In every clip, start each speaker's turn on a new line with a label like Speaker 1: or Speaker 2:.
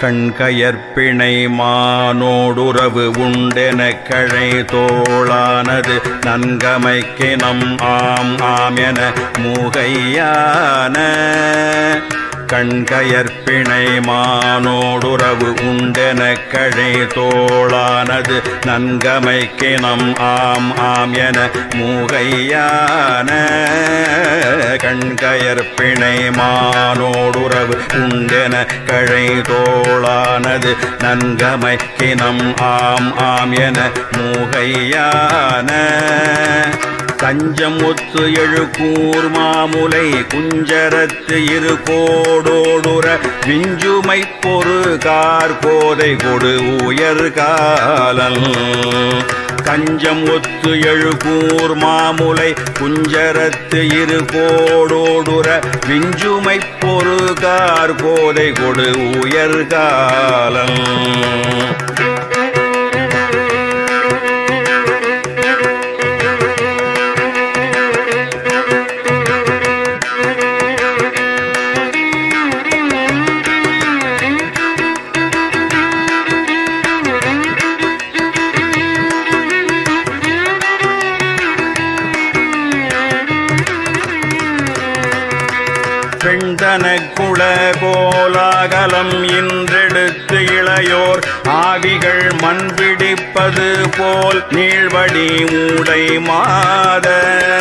Speaker 1: கண்கயற்பிணை மானோடுறவு உண்டென கழை தோளானது நன்கமைக்கினம் ஆம் ஆம் என மூகையான கண்கயற்பிணை மானோடுறவு உண்டென கழை தோளானது நன்கமைக்கினம் ஆம் ஆம் என மூகையான கண்கயற்பிணை மானோடுறவு உண்டென கழை தோளானது நன்கமைக்கினம் ஆம் ஆம் என மூகையான தஞ்சம் ஒத்து எழுக்கூர் மாமுலை குஞ்சரத்து இரு கோடோடுற விஞ்சுமை பொறு கார்கோதை கொடு உயர் காலல் தஞ்சம் ஒத்து எழுகூர் மாமுலை குஞ்சரத்து இரு கோடோடுற விஞ்சுமை பொறு கார் கோதை கொடு உயர் குள கோலாகலம் இன்றெடுத்து இளையோர் ஆவிகள் மண் பிடிப்பது போல் நீழ்வடி மூடை மாதர்.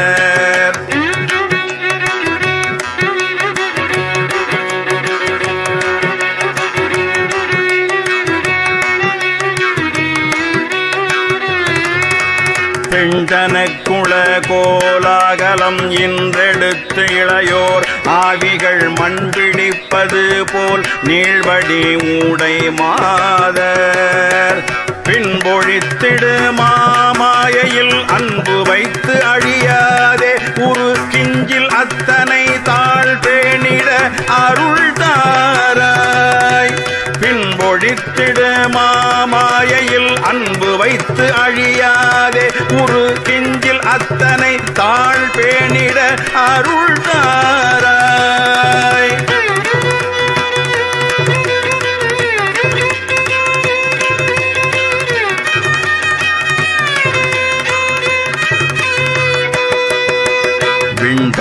Speaker 1: பெண்தனக்குள கோலாகலம் இன்றெடுத்து இளையோர் ஆவிகள் மண் பிடிப்பது போல் நீழ்வடி ஊடை மாதர். பின்பொழித்திடு மாமாயையில் அன்பு வைத்து அழியாதே. உரு கிஞ்சில் அத்தனை தாழ் பேணிட அருள் தாராய். பின்பொழித்திடு மாமாயையில் அன்பு வைத்து அழியாதே. உரு கிஞ்சில் அத்தனை தாழ் பேணிட அருள் தாராய்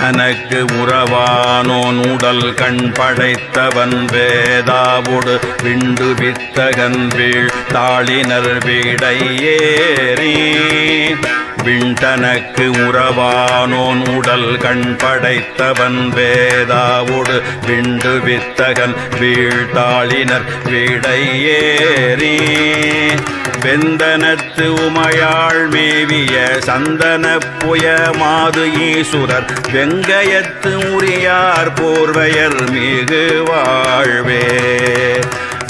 Speaker 1: தனக்கு உறவானோன் உடல் கண் படைத்தவன் வேதாவுடு விண்டு வித்தகன் வீழ் தாளினர் வீடையேறி. விண்தனக்கு உறவானோன் உடல் கண் படைத்தவன் வேதாவோடு விண்டு வித்தகன் வீழ்த்தாளினர் வீடையேறி. வெந்தனத்து உமையாள் மேவிய சந்தன புய மாது ஈசுரர் வெங்கயத்து உரியார் போர்வையர் மிகு வாழ்வே.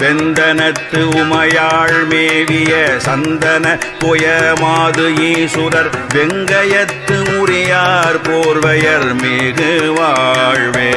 Speaker 1: வெந்தனத்து உமையாள் மேவிய சந்தன புய மாது ஈசுரர் வெங்கயத்து உரியார் போர்வையர் மேகு வாழ்வே.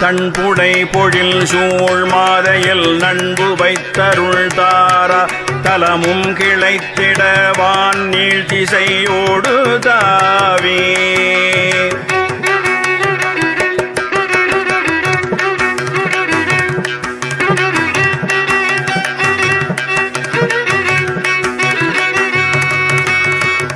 Speaker 1: தன்புடை பொழில் சூழ் மாதையில் நண்பு வைத்தருள் தாரா தலமும் கிளைத்திடவான் நீள் திசையோடு தாவே.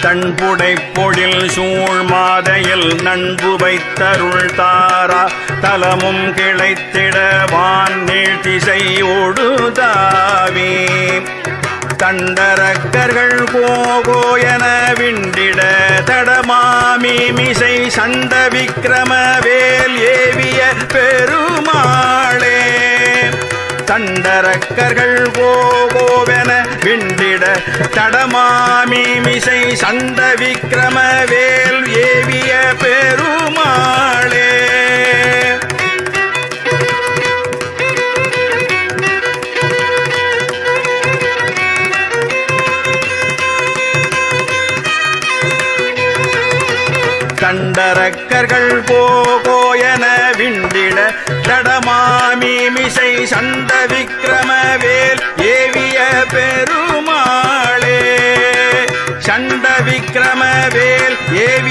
Speaker 1: தன்புடை பொழில் சூழ் மாதையில் நண்பு வைத்தருள் தாரா. தலமும் கிளைத்திடவான் நீள் திசையோடு தாவே. தண்டரக்கர்கள் கோகோ என விண்டிட தடமாமி மிசை சண்ட விக்கிரம வேல் ஏவிய பெருமாளே. தண்டரக்கர்கள் கோகோவென விண்டிட தடமாமி மிசை சண்ட விக்கிரம வேல் ஏவிய பெருமாளே. சண்டரக்கர்கள் போகோ என விண்டிட தடமாமிமிசை சண்ட விக்கிரமவேல் ஏவிய பெருமாளே. சண்ட விக்கிரமவேல் ஏவிய